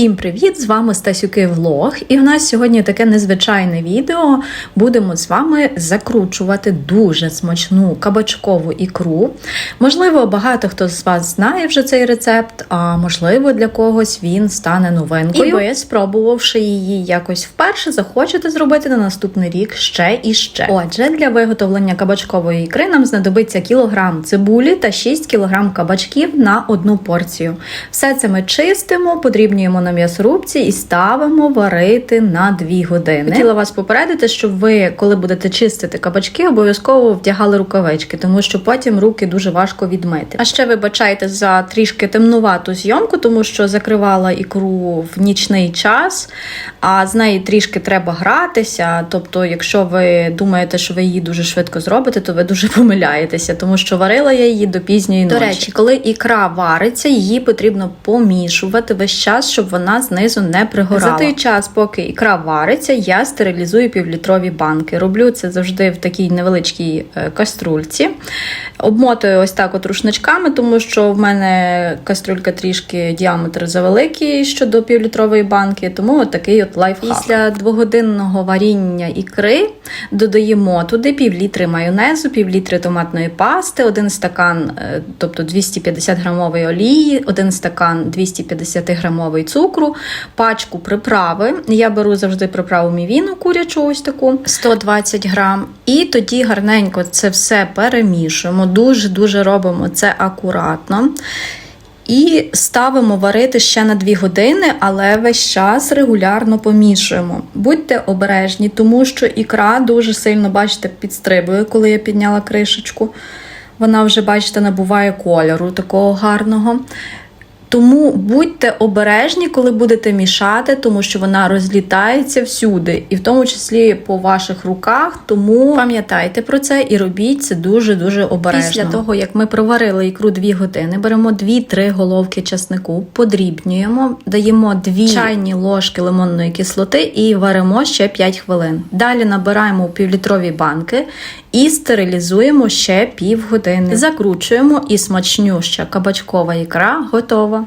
Всім привіт! З вами Стасюки Влог. І в нас сьогодні таке незвичайне відео. Будемо з вами закручувати дуже смачну кабачкову ікру. Можливо, багато хто з вас знає вже цей рецепт, а можливо, для когось він стане новинкою. І ви, спробувавши її якось вперше, захочете зробити на наступний рік ще і ще. Отже, для виготовлення кабачкової ікри нам знадобиться кілограм цибулі та 6 кілограм кабачків на одну порцію. Все це ми чистимо, подрібнюємо на м'ясорубці і ставимо варити на 2 години. Хотіла вас попередити, щоб ви, коли будете чистити кабачки, обов'язково вдягали рукавички, тому що потім руки дуже важко відмити. А ще вибачайте за трішки темнувату зйомку, тому що закривала ікру в нічний час, а з неї трішки треба гратися. Тобто, якщо ви думаєте, що ви її дуже швидко зробите, то ви дуже помиляєтеся, тому що варила я її до пізньої ночі. До речі, коли ікра вариться, її потрібно помішувати весь час, щоб вона знизу не пригорала. За той час, поки ікра вариться, я стерилізую півлітрові банки. Роблю це завжди в такій невеличкій е, каструльці. Обмотую ось так от рушничками, тому що в мене каструлька трішки діаметр завеликий щодо півлітрової банки, тому от такий от лайфхак. Після двогодинного варіння ікри додаємо туди півлітри майонезу, півлітри томатної пасти, один стакан, е, тобто 250 грамової олії, один стакан 250 грамовий цукру, пачку приправи. Я беру завжди приправу мівіну курячу, ось таку 120 грам. І тоді гарненько це все перемішуємо. Дуже-дуже робимо це акуратно. І ставимо варити ще на 2 години, але весь час регулярно помішуємо. Будьте обережні, тому що ікра дуже сильно, бачите, підстрибує, коли я підняла кришечку. Вона вже, бачите, набуває кольору такого гарного. Тому будьте обережні, коли будете мішати, тому що вона розлітається всюди, і в тому числі по ваших руках. Тому пам'ятайте про це і робіть це дуже дуже обережно. Після того, як ми проварили ікру 2 години, беремо 2-3 головки часнику, подрібнюємо, даємо 2 чайні ложки лимонної кислоти і варимо ще 5 хвилин. Далі набираємо у півлітрові банки і стерилізуємо ще півгодини. Закручуємо і смачнюща кабачкова ікра готова.